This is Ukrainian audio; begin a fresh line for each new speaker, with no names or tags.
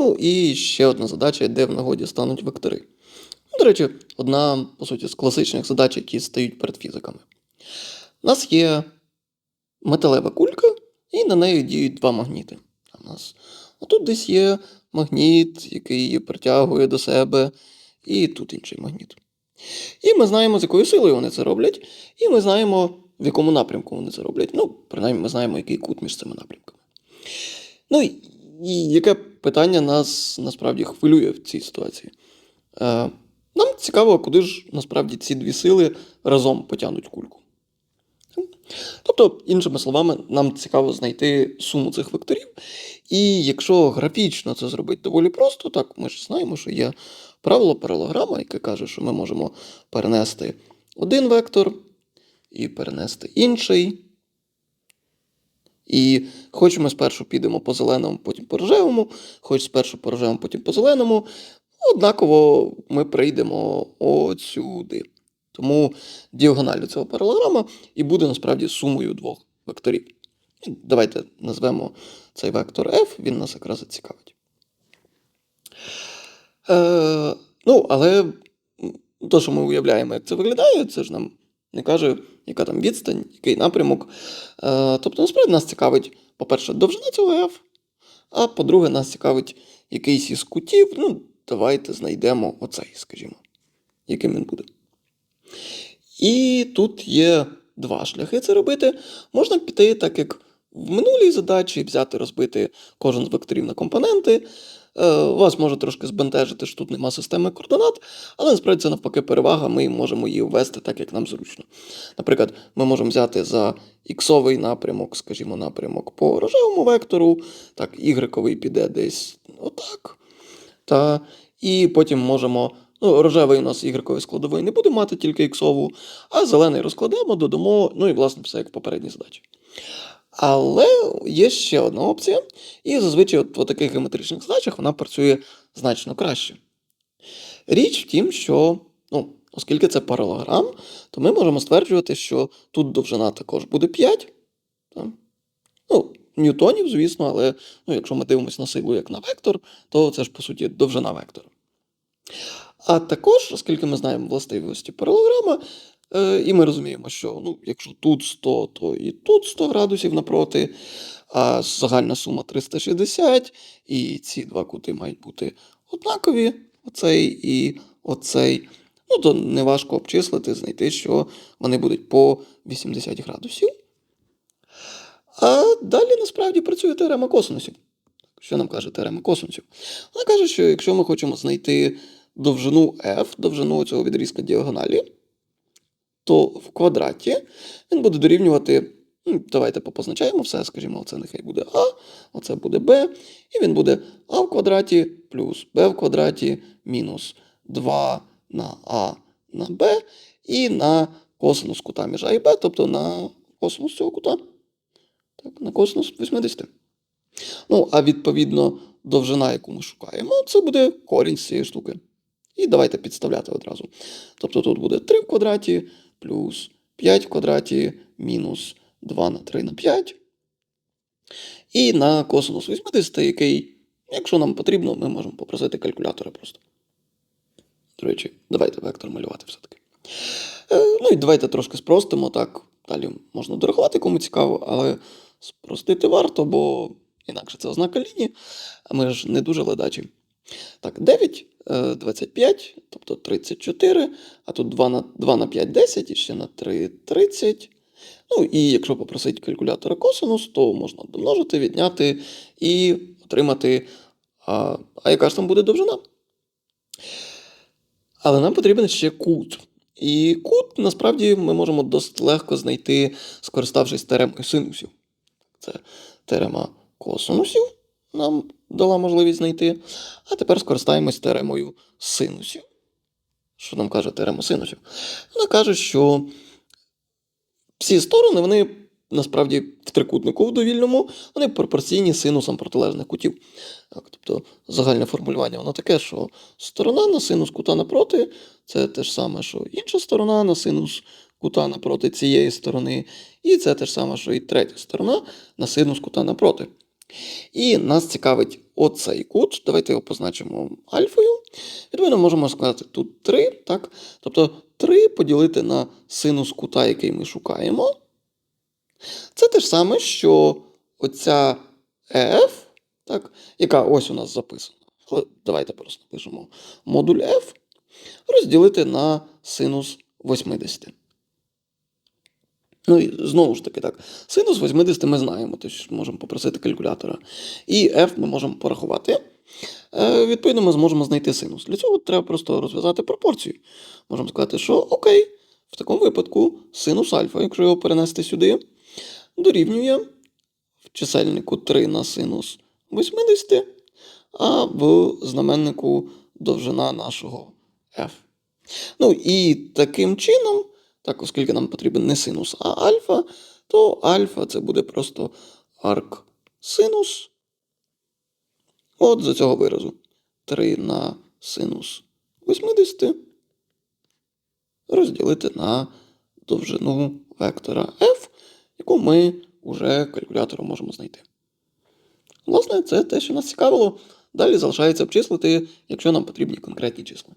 Ну і ще одна задача, де в нагоді стануть вектори. Ну, До речі, одна, по суті, з класичних задач, які стають перед фізиками. У нас є металева кулька, і на неї діють два магніти. В нас тут десь є магніт, який її притягує до себе, і тут інший магніт. І ми знаємо, з якою силою вони це роблять, і ми знаємо, в якому напрямку вони це роблять. Ну, принаймні, ми знаємо, який кут між цими напрямками. Ну і, яке питання нас насправді хвилює в цій ситуації? Е, нам цікаво, куди ж насправді ці дві сили разом потягнуть кульку. Тобто, іншими словами, нам цікаво знайти суму цих векторів. І якщо графічно це зробити доволі просто, так ми ж знаємо, що є правило паралограма, яке каже, що ми можемо перенести один вектор і перенести інший. І хоч ми спершу підемо по зеленому, потім по рожевому, хоч спершу по рожевому, потім по зеленому, однаково ми прийдемо от сюди. Тому діагональ цього паралограма і буде насправді сумою двох векторів. Давайте назвемо цей вектор f, він нас якраз зацікавить. Е, ну, але те, що ми уявляємо, як це виглядає, це ж нам не каже, яка там відстань, який напрямок. Е, тобто, насправді нас цікавить, по-перше, довжина цього f, а по-друге, нас цікавить якийсь із кутів. Ну, давайте знайдемо оцей, скажімо, яким він буде. І тут є два шляхи це робити. Можна піти, так як в минулій задачі, взяти, розбити кожен з векторів на компоненти. Е, Вас може трошки збентежити, що тут нема системи координат, але насправді це навпаки перевага, ми можемо її ввести так, як нам зручно. Наприклад, ми можемо взяти за іксовий напрямок, скажімо, напрямок по рожевому вектору, так, ігрековий піде десь отак. Та, і потім можемо. Ну, рожевий у нас ігрековий складовий не буде мати тільки іксову, а зелений розкладемо, додамо, ну і власне все як в попередній задачі. Але є ще одна опція, і зазвичай от по таких геометричних задачах вона працює значно краще. Річ в тім, що, ну, оскільки це паралограм, то ми можемо стверджувати, що тут довжина також буде 5. Так? Ну, ньютонів, звісно, але ну, якщо ми дивимося на силу як на вектор, то це ж по суті довжина вектора. А також, оскільки ми знаємо властивості паралограма, і ми розуміємо, що ну, якщо тут 100, то і тут 100 градусів напроти, а загальна сума 360, і ці два кути мають бути однакові, оцей і оцей. Ну, то неважко обчислити, знайти, що вони будуть по 80 градусів. А далі насправді працює теорема косинусів. Що нам каже теорема косинусів? Вона каже, що якщо ми хочемо знайти довжину f, довжину цього відрізка діагоналі, то в квадраті він буде дорівнювати. ну, Давайте попозначаємо все, скажімо, це нехай буде А, оце буде Б, і він буде А в квадраті плюс Б в квадраті мінус 2 на А на Б і на косинус кута між А і Б, тобто на косинус цього кута. Так, на косинус 80. Ну, а відповідно, довжина, яку ми шукаємо, це буде корінь з цієї штуки. І давайте підставляти одразу. Тобто тут буде 3 в квадраті плюс 5 в квадраті мінус 2 на 3 на 5. І на косинус 80, який, якщо нам потрібно, ми можемо попросити калькулятора просто. До речі, давайте вектор малювати все-таки. Е, ну і давайте трошки спростимо. Так, далі можна дорахувати, кому цікаво, але спростити варто, бо інакше це ознака лінії, а ми ж не дуже ледачі. Так, 9, е, 25, тобто 34, а тут 2 на, 2 на 5 10 і ще на 3 30. Ну і якщо попросити калькулятора косинус, то можна домножити, відняти і отримати, а, а яка ж там буде довжина. Але нам потрібен ще кут. І кут насправді ми можемо досить легко знайти, скориставшись теоремою синусів. Це теорема косинусів нам дала можливість знайти. А тепер скористаємось теоремою синусів. Що нам каже теорема синусів? Вона каже, що всі сторони, вони насправді в трикутнику в довільному, вони пропорційні синусам протилежних кутів. Так, тобто загальне формулювання воно таке, що сторона на синус кута напроти це те ж саме, що інша сторона на синус кута напроти цієї сторони. І це те ж саме, що і третя сторона на синус кута напроти. І нас цікавить оцей кут, давайте його позначимо альфою. Відповідно, можемо сказати тут 3, так? Тобто 3 поділити на синус кута, який ми шукаємо. Це те ж саме, що оця f, так, яка ось у нас записана. Давайте просто напишемо модуль f, розділити на синус 80. Ну і знову ж таки, так, синус 80 ми знаємо, тож можемо попросити калькулятора. І f ми можемо порахувати. Е, відповідно, ми зможемо знайти синус. Для цього треба просто розв'язати пропорцію. Можемо сказати, що окей, в такому випадку синус альфа, якщо його перенести сюди, дорівнює в чисельнику 3 на синус 80, а в знаменнику довжина нашого f. Ну і таким чином, так, оскільки нам потрібен не синус, а альфа, то альфа це буде просто арк синус. От за цього виразу. 3 на синус 80 розділити на довжину вектора f, яку ми вже калькулятором можемо знайти. Власне, це те, що нас цікавило. Далі залишається обчислити, якщо нам потрібні конкретні числа.